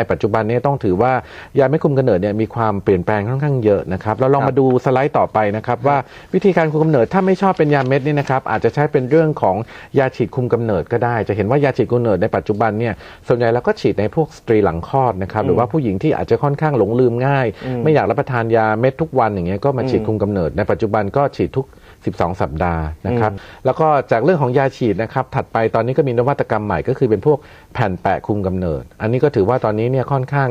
ในปัจจุบันนี้ต้องถือว่ายาไม่คุมกำเนิดเนี่ยมีความเปลี่ยนแปลงค่อนข้างเยอะนะครับเราลองครับมาดูสไลด์ต่อไปนะครับว่าวิธีการคุมกำเนิดถ้าไม่ชอบเป็นยาเม็ดนี่นะครับอาจจะใช้เป็นเรื่องของยาฉีดคุมกำเนิดก็ได้ จะเห็นว่ายาฉีดคุมกำเนิดในปัจจุบันเนี่ยส่วนใหญ่เราก็ฉีดในพวกสตรีหลังคลอดนะครับหรือว่าผู้หญิงที่อาจจะค่อนข้างหลงลืมง่าย ไม่อยากรับประทานยาเม็ดทุกวันอย่างเงี้ยก็มาฉีดคุมกำเนิดในปัจจุบันก็ฉีดทุก 12 สัปดาห์นะครับแล้วก็จากเรื่องของยาฉีดนะครับถัดไปตอนนี้ก็มีนวัตกรรมใหม่ก็คือเป็นพวกแผ่นแปะคุมกำเนิด อันนี้ก็ถือว่าตอนนี้เนี่ยค่อนข้าง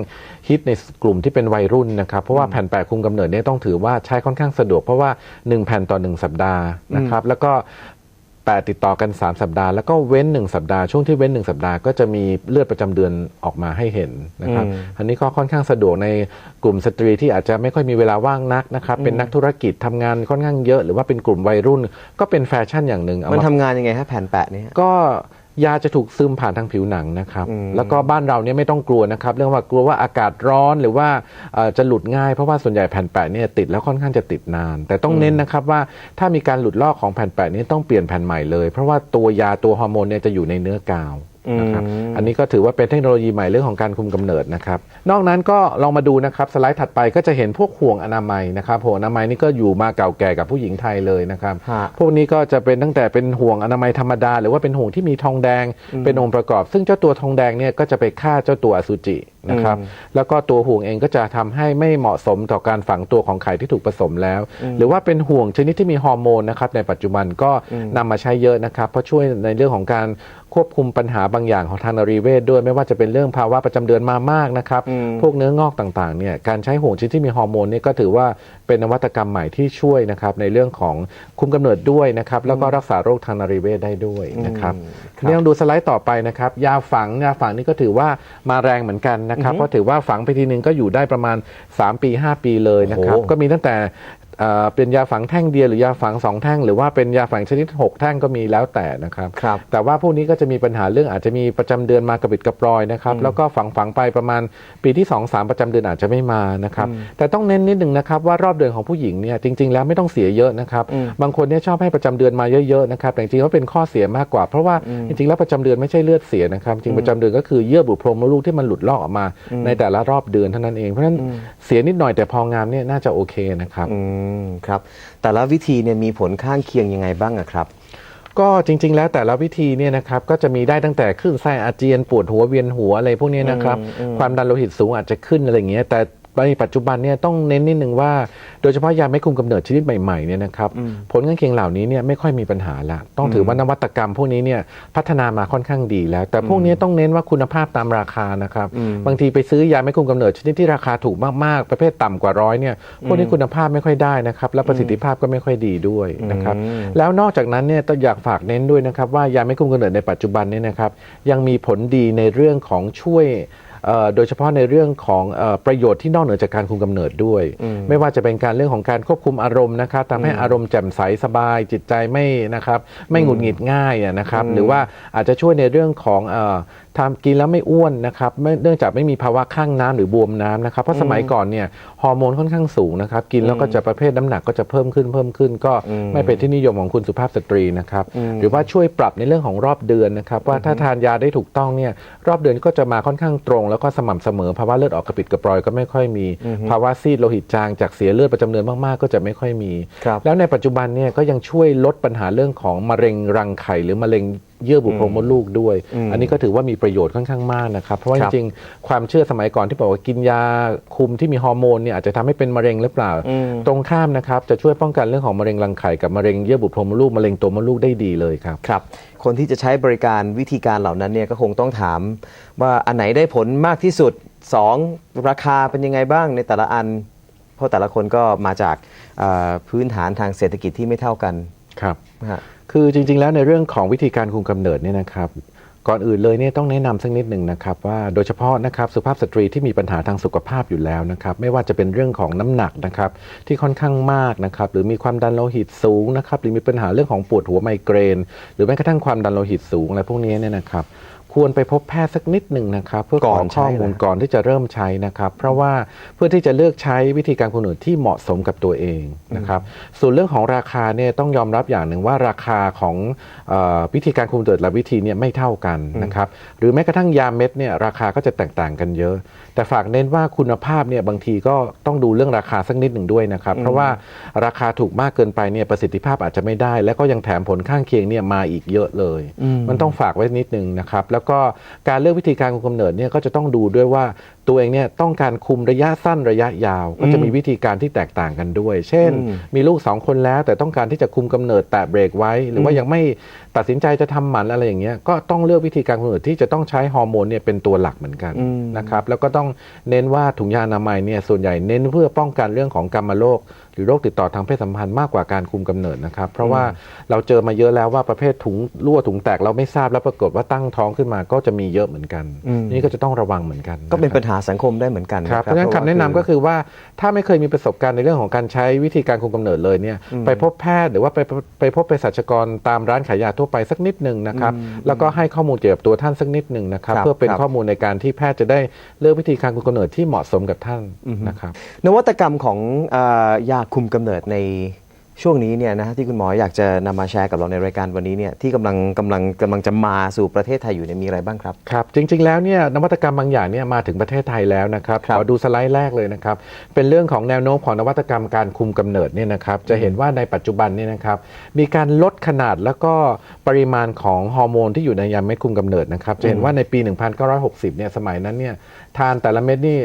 ฮิตในกลุ่มที่เป็นวัยรุ่นนะครับเพราะว่าแผ่นแปะคุมกำเนิดเนี่ยต้องถือว่าใช้ค่อนข้างสะดวก เพราะว่า 1 แผ่นต่อ 1 สัปดาห์นะครับแล้วก็ แปะติดต่อกัน 3 สัปดาห์แล้วก็เว้น 1 สัปดาห์ช่วงที่เว้น 1 สัปดาห์ก็จะมีเลือดประจำเดือนออกมาให้เห็นนะครับอืมอันนี้ก็ค่อนข้างสะดวกในกลุ่มสตรีที่อาจจะไม่ค่อยมีเวลาว่างนักนะครับเป็นนักธุรกิจทำงานค่อนข้างเยอะ หรือว่าเป็นกลุ่มวัยรุ่น ก็เป็นแฟชั่นอย่างหนึ่งเอามันมาทำงานยังไงฮะแผ่นแปะนี่ฮะก็ ยาจะถูกซึมผ่านทางผิวหนังนะครับอืมแล้วก็บ้านเราเนี่ยไม่ต้องกลัวนะครับ เรื่องว่ากลัวว่าอากาศร้อนหรือว่าเอ่อจะหลุดง่ายเพราะว่าส่วนใหญ่แผ่นแปะเนี่ยติดแล้วค่อนข้างจะติดนาน แต่ต้องเน้นนะครับว่าถ้ามีการหลุดลอกของแผ่นแปะนี้ต้องเปลี่ยนแผ่นใหม่เลย เพราะว่าตัวยาตัวฮอร์โมนเนี่ยจะอยู่ในเนื้อกาว นะครับอืมอันนี้ก็ถือว่าเป็นเทคโนโลยีใหม่เรื่องของการคุมกำเนิดนะครับนอกนั้นก็ลองมาดูนะครับสไลด์ถัดไปก็จะเห็นพวกห่วงอนามัยนะครับห่วงอนามัยนี่ก็อยู่มาเก่าแก่กับผู้หญิงไทยเลยนะครับฮะพวกนี้ก็จะเป็นตั้งแต่เป็นห่วงอนามัยธรรมดา หรือว่าเป็นห่วงที่มีทองแดงเป็นองค์ประกอบ ซึ่งเจ้าตัวทองแดงเนี่ยก็จะไปฆ่าเจ้าตัวอสุจินะครับอืมแล้วก็ตัวห่วงเองก็จะทำให้ไม่เหมาะสมต่อการฝังตัวของไข่ที่ถูกผสมแล้ว หรือว่าเป็นห่วงชนิดที่มีฮอร์โมนนะครับในปัจจุบันก็นำมาใช้เยอะนะครับเพราะช่วยในเรื่องของการ ควบคุมปัญหาบางอย่างของทางนรีเวชด้วย ไม่ว่าจะเป็นเรื่องภาวะประจำเดือนมามากนะครับอืมพวกเนื้องอกต่างๆเนี่ยการใช้ห่วงชนิดที่มีฮอร์โมนเนี่ยก็ถือว่าเป็นนวัตกรรมใหม่ที่ช่วยนะครับในเรื่องของคุมกำเนิดด้วยนะครับแล้วก็รักษาโรคทางนรีเวชได้ด้วยนะครับอืมครับทีนี่ลองดูสไลด์ต่อไปนะครับยาฝังยาฝังนี่ก็ถือว่ามาแรงเหมือนกันนะครับเพราะถือว่าฝังไปทีนึงก็อยู่ได้ประมาณ 3 ปี 5 ปีเลยนะครับโอ้โหก็มีตั้งแต่ เอ่อเป็นยาฝังแท่งเดียวหรือยาฝังสองแท่ง หรือว่าเป็นยาฝังชนิด 6 แท่งก็มีแล้วแต่นะครับครับแต่ว่าพวกนี้ก็จะมีปัญหาเรื่องอาจจะมีประจำเดือนมากระปิดกระปรอยนะครับแล้วก็ฝังฝังไปประมาณปีที่ 2 3 ประจำเดือนอาจจะไม่มานะครับแต่ต้องเน้นนิดหนึ่งนะครับว่ารอบเดือนของผู้หญิงเนี่ยจริง ๆ แล้วไม่ต้องเสียเยอะนะครับบางคนเนี่ยชอบให้ประจำเดือนมาเยอะๆนะครับแต่จริงๆแล้วเป็นข้อเสียมากกว่า เพราะว่าจริงๆแล้วประจำเดือนไม่ใช่เลือดเสียนะครับจริงๆประจำเดือนก็คือเยื่อบุโพรงมดลูกที่มันหลุดลอกออกมา ในแต่ละรอบเดือนเท่านั้นเองเพราะฉะนั้นเสียนิดหน่อยแต่พองามเนี่ยน่าจะโอเคนะครับอืมครับ แต่ละวิธีเนี่ยมีผลข้างเคียงยังไงบ้างอะครับ ก็จริง ๆ แล้วแต่ละวิธีเนี่ยนะครับก็จะมีได้ตั้งแต่คลื่นไส้อาเจียนปวดหัวเวียนหัวอะไรพวกนี้นะครับความดันโลหิตสูงอาจจะขึ้นอะไรอย่างเงี้ยแต่ ในปัจจุบันเนี่ยต้องเน้นนิดนึงว่า โดยเฉพาะยาไม่คุมกำเนิดชนิดใหม่ๆเนี่ยนะครับผลข้างเคียงเหล่านี้เนี่ยไม่ค่อยมีปัญหาละต้องถือว่านวัตกรรมพวกนี้เนี่ยพัฒนามาค่อนข้างดีแล้ว แต่พวกนี้ต้องเน้นว่าคุณภาพตามราคานะครับบางทีไปซื้อยาไม่คุมกำเนิดชนิดที่ราคาถูกมากๆ ประเภทต่ำกว่าร้อยเนี่ยพวกนี้คุณภาพไม่ค่อยได้นะครับและประสิทธิภาพก็ไม่ค่อยดีด้วยนะครับแล้วนอกจากนั้นเนี่ยต้องอยากฝากเน้นด้วยนะครับว่ายาไม่คุมกำเนิดในปัจจุบันเนี่ยนะครับยังมีผลดีในเรื่องของช่วยเอ่อ โดยเฉพาะในเรื่องของเออประโยชน์ที่นอกเหนือจากการคุมกำเนิดด้วย ไม่ว่าจะเป็นการเรื่องของการควบคุมอารมณ์นะครับทำให้อารมณ์แจ่มใสสบาย จิตใจไม่นะครับไม่หงุดหงิดง่ายอะนะครับหรือว่าอาจจะช่วยในเรื่องของเออทำกินแล้วไม่อ้วนนะครับไม่เนื่องจากไม่มีภาวะข้างน้ำหรือบวมน้ำนะครับเพราะสมัยก่อนเนี่ยฮอร์โมนค่อนข้างสูงนะครับกินแล้วก็จะประเภทน้ำหนักก็จะเพิ่มขึ้นเพิ่มขึ้น ก็ไม่เป็นที่นิยมของคุณสุภาพสตรีนะครับหรือว่าช่วยปรับในเรื่องของรอบเดือนนะครับว่าถ้าทานยาได้ถูกต้องเนี่ยรอบเดือนก็จะมาค่อนข้างตรง แล้วก็สม่ำเสมอภาวะเลือดออกกระปิดกระปรอยก็ไม่ค่อยมี ภาวะซีดโลหิตจางจากเสียเลือดประจำเดือนมากๆ ก็จะไม่ค่อยมีครับแล้วในปัจจุบันเนี่ยก็ยังช่วยลดปัญหาเรื่องของมะเร็งรังไข่หรือมะเร็ง เยื่อบุโพรงมดลูกด้วย อันนี้ก็ถือว่ามีประโยชน์ค่อนข้างมากนะครับ เพราะว่าคจรับริงๆ ความเชื่อสมัยก่อนที่บอกว่ากินยาคุมที่มีฮอร์โมนเนี่ยอาจจะทำให้เป็นมะเร็งหรือเปล่า ตรงข้ามนะครับจะช่วยป้องกันเรื่องของมะเร็งรังไข่กับมะเร็งเยื่อบุโพรงมดลูกมะเร็งตัวมดลูกได้ดีเลยครับครับ คนที่จะใช้บริการวิธีการเหล่านั้นเนี่ยก็คงต้องถาม ว่าอันไหนได้ผลมากที่สุด 2. ราคาเป็นยังไงบ้างในแต่ละอัน เพราะแต่ละคนก็มาจากเอ่อพื้นฐานทางเศรษฐกิจที่ไม่เท่ากันครับนะฮะ คือจริงๆ แล้วในเรื่องของวิธีการคุมกำเนิดเนี่ยนะครับก่อนอื่นเลยเนี่ยต้องแนะนำสักนิดหนึ่งนะครับว่าโดยเฉพาะนะครับสุภาพสตรีที่มีปัญหาทางสุขภาพอยู่แล้วนะครับไม่ว่าจะเป็นเรื่องของน้ำหนักนะครับที่ค่อนข้างมากนะครับหรือมีความดันโลหิตสูงนะครับหรือมีปัญหาเรื่องของปวดหัวไมเกรน หรือแม้กระทั่งความดันโลหิตสูงอะไรพวกนี้เนี่ยนะครับ ควรไปพบแพทย์สักนิดหนึ่งนะครับ เพื่อขก่ออนใช้ข้อมูลเหรอก่อนที่จะเริ่มใช้นะครับ เพราะว่าเพื่อที่จะเลือกใช้วิธีการคุมกำเนิดที่เหมาะสมกับตัวเองนะครับส่วนเรื่องของราคาเนี่ยต้องยอมรับอย่างหนึ่งว่าราคาของเออวิธีการคุมกำเนิดและวิธีเนี่ยไม่เท่ากันนะครับหรือแม้กระทั่งยาเม็ดเนี่ยราคาก็จะแตกต่างกันเยอะ แต่ฝากเน้นว่าคุณภาพเนี่ยบางทีก็ต้องดูเรื่องราคาสักนิดหนึ่งด้วยนะครับ เพราะว่าราคาถูกมากเกินไปเนี่ยประสิทธิภาพอาจจะไม่ได้ แล้วก็ยังแถมผลข้างเคียงเนี่ยมาอีกเยอะเลย มันต้องฝากไว้นิดนึงนะครับแล้วแล้วก็การเลือกวิธีการคุมกำเนิดเนี่ยก็จะต้องดูด้วยว่า ตัวเองเนี่ยต้องการคุมระยะสั้นระยะยาว ก็จะมีวิธีการที่แตกต่างกันด้วย เช่น มีลูกสองคนแล้ว แต่ต้องการที่จะคุมกำเนิดแต่เบรกไว้ หรือว่ายังไม่ตัดสินใจจะทำหมันอะไรอย่างเงี้ยก็ต้องเลือกวิธีการคุมกำเนิดที่จะต้องใช้ฮอร์โมนเนี่ยเป็นตัวหลักเหมือนกันนะครับแล้วก็ต้องเน้นว่าถุงยางอนามัยเนี่ยส่วนใหญ่เน้นเพื่อป้องกันเรื่องของกรรมโรคหรือโรคติดต่อทางเพศสัมพันธ์มากกว่าการคุมกำเนิดนะครับเพราะว่าเราเจอมาเยอะแล้วว่าประเภทถุงรั่วถุงแตกเราไม่ทราบแล้วปรากฏว่าตั้งท้องขึ้นมาก็จะมีเยอะเหมือนกัน นี่ก็จะต้องระวังเหมือนกัน ก็เป็นนะครับปัญหาสังคมได้เหมือนกันครับนะเพราะฉะนั้นคำแนะนำก็คือว่าถ้าไม่เคยมีประสบการณ์ในเรื่องของการใช้วิธีการคุมกำเนิดเลยเนี่ยไปพบแพทย์หรือว่าไปไปพบเภสัชกรตามร้านขายยาทั่วไปสักนิดหนึ่งนะครับแล้วก็ให้ข้อมูลเกี่ยวกับตัวท่านสักนิดหนึ่งนะครับครับเพื่อเป็นครับข้อมูลในการที่แพทย์จะได้เลือกวิธีการคุมกำเนิดที่เหมาะสมกับท่านนะครับนวัตกรรมของเอ่อยาคุมกำเนิดใน ช่วงนี้เนี่ยนะฮะที่คุณหมออยากจะนำมาแชร์กับเราในรายการวันนี้เนี่ยที่กำลังกำลังกำลังจะมาสู่ประเทศไทยอยู่เนี่ยมีอะไรบ้างครับครับ จริง ๆ แล้วเนี่ยนวัตกรรมบางอย่างเนี่ยมาถึงประเทศไทยแล้วนะครับครับขอดูสไลด์แรกเลยนะครับเป็นเรื่องของแนวโน้มของนวัตกรรมการคุมกำเนิดเนี่ยนะครับจะเห็นว่าในปัจจุบันเนี่ยนะครับมีการลดขนาดแล้วก็ปริมาณของฮอร์โมนที่อยู่ในยาเม็ดคุมกำเนิดนะครับจะเห็นว่าในปี 1960เนี่ยสมัยนั้นเนี่ยทานแต่ละเม็ดนี่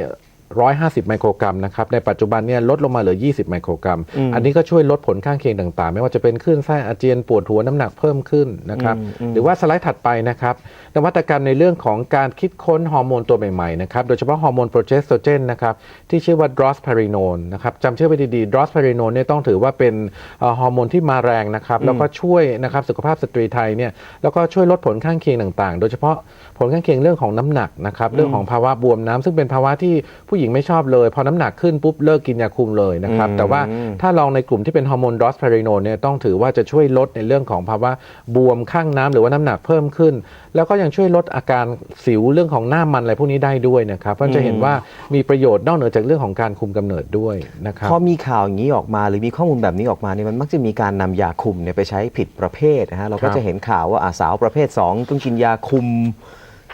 150 ไมโครกรัมนะครับ ในปัจจุบันเนี่ยลดลงมาเหลือ 20 ไมโครกรัม อันนี้ก็ช่วยลดผลข้างเคียงต่างๆ ไม่ว่าจะเป็นคลื่นไส้อาเจียนปวดหัวน้ำหนักเพิ่มขึ้นนะครับ หรือว่าสไลด์ถัดไปนะครับ นวัตกรรมในเรื่องของการคิดค้นฮอร์โมนตัวใหม่ๆนะครับ โดยเฉพาะฮอร์โมนโปรเจสโตรเจนนะครับ ที่ชื่อว่าดรอสพาริโนนนะครับจำชื่อไปดีๆดรอสพาริโนนเนี่ยต้องถือว่าเป็นเอ่อฮอร์โมนที่มาแรงนะครับ แล้วก็ช่วยนะครับสุขภาพสตรีไทยเนี่ย แล้วก็ช่วยลดผลข้างเคียงต่างๆ โดยเฉพาะผลข้างเคียงเรื่องของน้ำหนักนะครับ เรื่องของภาวะบวมน้ำซึ่งเป็นภาวะที่ผู้หญิงไม่ชอบเลย พอน้ำหนักขึ้นปุ๊บเลิกกินยาคุมเลยนะครับ แต่ว่าถ้าลองในกลุ่มที่เป็นฮอร์โมนดรอสพาริโนนเนี่ยต้องถือว่าจะช่วยลดในเรื่องของภาวะบวมข้างน้ำหรือว่าน้ำหนักเพิ่มขึ้น แล้วก็ยังช่วยลดอาการสิวเรื่องของหน้ามันอะไรพวกนี้ได้ด้วยนะครับเพราะจะเห็นว่ามีประโยชน์นอกเหนือจากเรื่องของการคุมกำเนิดด้วยนะครับพอมีข่าวอย่างนี้ออกมาหรือมีข้อมูลแบบนี้ออกมาเนี่ยมันมักจะมีการนำยาคุมเนี่ยไปใช้ผิดประเภทนะฮะเราครัก็บจะเห็นข่าวว่าอ่าสาวประเภท2ต้องกินยาคุม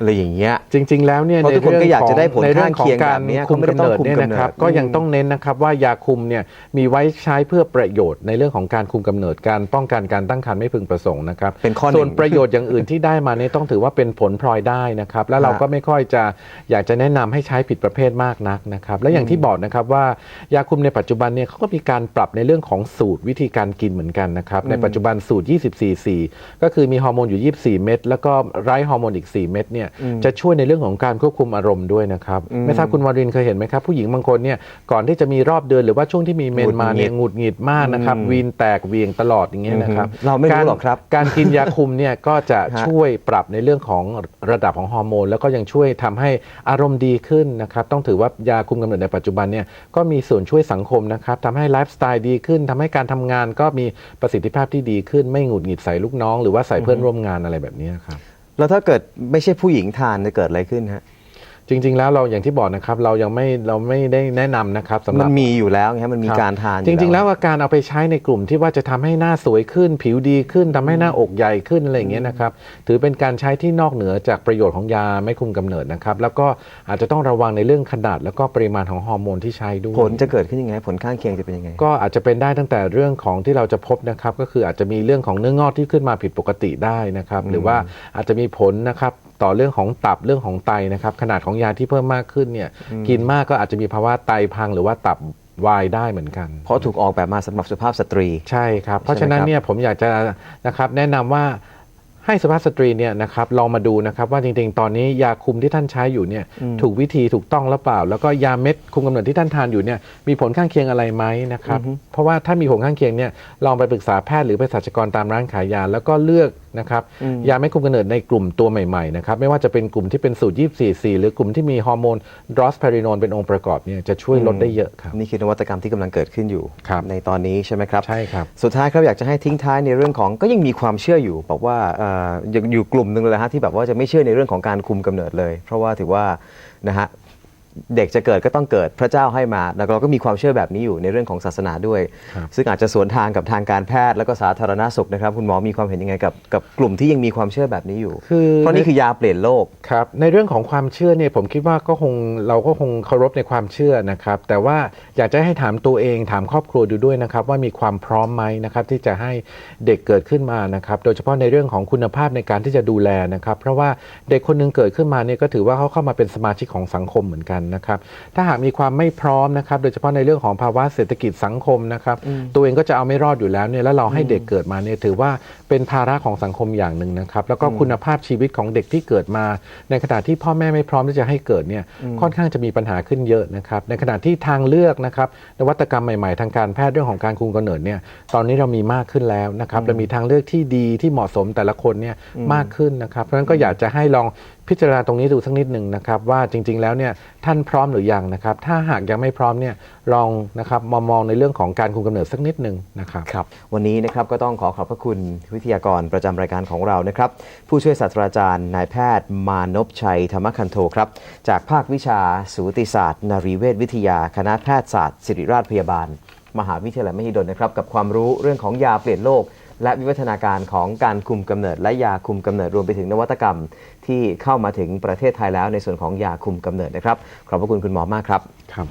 อะไรอย่างเงี้ยจริง ๆ แล้วเนี่ยเพราะทุกคนก็อยากจะได้ผลในเรื่องของข้างเคียงการแบบเนี้ยคุมเขาไม่ได้กำต้องเนิดคุมเนี่ยนะครับกำเนิดก็ยังอืมต้องเน้นนะครับว่ายาคุมเนี่ยมีไว้ใช้เพื่อประโยชน์ในเรื่องของการคุมกำเนิดการป้องกันการตั้งครรภ์ไม่พึงประสงค์นะครับเป็นข้อหนึ่งส่วนประโยชน์อย่างอื่นที่ได้มาเนี่ยต้องถือว่าเป็นผลพลอยได้นะครับแล้วเราฮะก็ไม่ค่อยจะอยากจะแนะนำให้ใช้ผิดประเภทมากนักนะครับและอย่างที่บอกนะครับว่ายาคุมในปัจจุบันเนี่ยเขาก็มีการปรับในเรื่องของสูตรวิธีการกินเหมือนกันนะครับในปัจจุบันสูตร 24 4 ก็คือมีฮอร์โมนอยู่ 24 เม็ดแล้วก็ไร้ฮอร์โมนอีก 4 เม็ดเนี่ยจะช่วยในเรื่องของการควบคุมอารมณ์ด้วยนะครับไม่ทราบคุณวารินทร์เคยเห็นไหมครับผู้หญิงบางคนเนี่ยก่อนที่จะมีรอบเดือนหรือว่าช่วงที่มีเมนมาเนี่ยหงุดหงิดมากนะครับวีนแตกเวียงตลอดอย่างเงี้ยนะครับอือฮึเราไม่รู้หรอกครับ การกินยาคุมเนี่ยก็จะฮะช่วยปรับในเรื่องของระดับของฮอร์โมน แล้วก็ยังช่วยทำให้อารมณ์ดีขึ้นนะครับต้องถือว่ายาคุมกำเนิดในปัจจุบันเนี่ยก็มีส่วนช่วยสังคมนะครับทำให้ไลฟ์สไตล์ดีขึ้นทำให้การทำงานก็มีประสิทธิภาพที่ดีขึ้นไม่หงุดหงิดใส่ลูกน้อง หรือว่าใส่เพื่อนร่วมงานอะไรแบบนี้ครับ แล้วถ้าเกิดไม่ใช่ผู้หญิงทานจะเกิดอะไรขึ้นฮะ จริง ๆ แล้วเราอย่างที่บอกนะครับเรายังไม่เราไม่ได้แนะนำนะครับสำหมัรับ นมีอยู่แล้วไงฮะมันมีครับ การทานอยู่จริง ๆ แล้วอาการเอาไปใช้ในกลุ่มที่ว่าจะทำให้หน้าสวยขึ้น ผิวดีขึ้นทำให้หน้าอกใหญ่ขึ้นอะไรอย่างเงี้ยนะครับถือเป็นการใช้ที่นอกเหนือจากประโยชน์ของยาไม่คุมกำเนิดนะครับแล้วก็อาจจะต้องระวังในเรื่องขนาด แล้วก็ปริมาณของฮอร์โมนที่ใช้ด้วย ผลจะเกิดขึ้นยังไง ผลข้างเคียงจะเป็นยังไง ก็อาจจะเป็นได้ตั้งแต่เรื่องของที่เราจะพบนะครับ ก็คืออาจจะมีเรื่องของเนื้องอกที่ขึ้นมาผิดปกติได้นะครับ หรือว่าอาจจะมีผลนะครับ ต่อเรื่องของตับเรื่องของไตนะครับ ขนาดของยาที่เพิ่มมากขึ้นเนี่ยกินมากก็อาจจะมีภาวะไตพังหรือว่าตับวายได้เหมือนกัน เพราะถูกออกแบบมาสำหรับสุภาพสตรีใช่ครับ เพราะใช่ไหมฉะนั้นครับเนี่ยผมอยากจะนะครับแนะนำว่าให้สุภาพสตรีเนี่ยนะครับลองมาดูนะครับว่าจริงๆ ตอนนี้ยาคุมที่ท่านใช้อยู่เนี่ยถูกวิธีถูกต้องหรือเปล่า แล้วก็ยาเม็ดคุมกำเนิดที่ท่านทานอยู่เนี่ยมีผลข้างเคียงอะไรไหมนะครับเพราะว่าถ้ามีผลข้างเคียงเนี่ยลองไปปรึกษาแพทย์หรือเภสัชกรตามร้านขายยา แล้วก็เลือกนะครับยาไม่คุมกำเนิดในกลุ่มตัวใหม่ๆนะครับไม่ว่าจะเป็นกลุ่มที่เป็นสูตร24หรือกลุ่มที่มีฮอร์โมนดรอสเพริโนนเป็นองค์ประกอบเนี่ยจะช่วยลดได้เยอะครับนี่คือนวัตกรรมที่กำลังเกิดขึ้นอยู่ครับในตอนนี้ใช่ไหมครับใช่ครับสุดท้ายครับอยากจะให้ทิ้งท้ายในเรื่องของก็ยังมีความเชื่ออยู่บอกว่าเอ่อยังอยู่กลุ่มหนึ่งเลยฮะที่แบบว่าจะไม่เชื่อในเรื่องของการคุมกำเนิดเลย เพราะว่าถือว่านะฮะ เด็กจะเกิดก็ต้องเกิดพระเจ้าให้มา แล้วเราก็มีความเชื่อแบบนี้อยู่ในเรื่องของศาสนาด้วยครับซึ่งอาจจะสวนทางกับทางการแพทย์แล้วก็สาธารณสุขนะครับ คุณหมอมีความเห็นยังไงกับกับกลุ่มที่ยังมีความเชื่อแบบนี้อยู่คือเพราะนี่คือยาเปลี่ยนโลกครับในเรื่องของความเชื่อเนี่ยผมคิดว่าก็คงเราก็คงเคารพในความเชื่อนะครับ แต่ว่าอยากจะให้ถามตัวเองถามครอบครัวดูด้วยนะครับ ว่ามีความพร้อมไหมนะครับที่จะให้เด็กเกิดขึ้นมานะครับ โดยเฉพาะในเรื่องของคุณภาพในการที่จะดูแลนะครับ เพราะว่าเด็กคนหนึงเกิดขึ้นมาเนี่ยก็ถือว่าเขาเข้ามาเป็นสมาชิกของสังคมเหมือนกันนะครับถ้าหากมีความไม่พร้อมนะครับโดยเฉพาะในเรื่องของภาวะเศรษฐกิจสังคมนะครับตัวเองก็จะเอาไม่รอดอยู่แล้วเนี่ยแล้วเราให้เด็กเกิดมาเนี่ยถือว่าเป็นภาระของสังคมอย่างหนึ่งนะครับแล้วก็คุณภาพชีวิตของเด็กที่เกิดมา ในขณะที่พ่อแม่ไม่พร้อมที่จะให้เกิดเนี่ยค่อนข้างจะมีปัญหาขึ้นเยอะนะครับในขณะที่ทางเลือกนะครับนวัตกรรมใหม่ๆ ทางการแพทย์เรื่องของการคุมกำเนิดเนี่ยตอนนี้เรามีมากขึ้นแล้วนะครับเรามีทางเลือกที่ดีที่เหมาะสมแต่ละคนเนี่ยมากขึ้นนะครับเพราะฉะนั้นก็อยากจะให้ลองพิจารณาตรงนี้ดูสักนิดหนึ่งนะครับว่าจริง ๆ แล้วเนี่ยท่านพร้อมหรือยังนะครับ ถ้าหากยังไม่พร้อมเนี่ยลองนะครับมามองในเรื่องของการคุมกำเนิดสักนิดหนึ่งนะครับครับ วันนี้นะครับก็ต้องขอขอบพระคุณวิทยากรประจำรายการของเรานะครับ ผู้ช่วยศาสตราจารย์นายแพทย์ มานพชัยธรรมคันโทครับ จากภาควิชาสูติศาสตร์นรีเวชวิทยา คณะแพทยศาสตร์ ศิริราชพยาบาล มหาวิทยาลัยมหิดลนะครับ กับความรู้เรื่องของยาเปลี่ยนโลก และวิวัฒนาการของการคุมกำเนิดและยาคุมกำเนิดรวมไปถึงนวัตกรรม ที่เข้ามาถึงประเทศไทยแล้วในส่วนของยาคุมกำเนิดนะครับ ขอบพระคุณคุณหมอมากครับครับ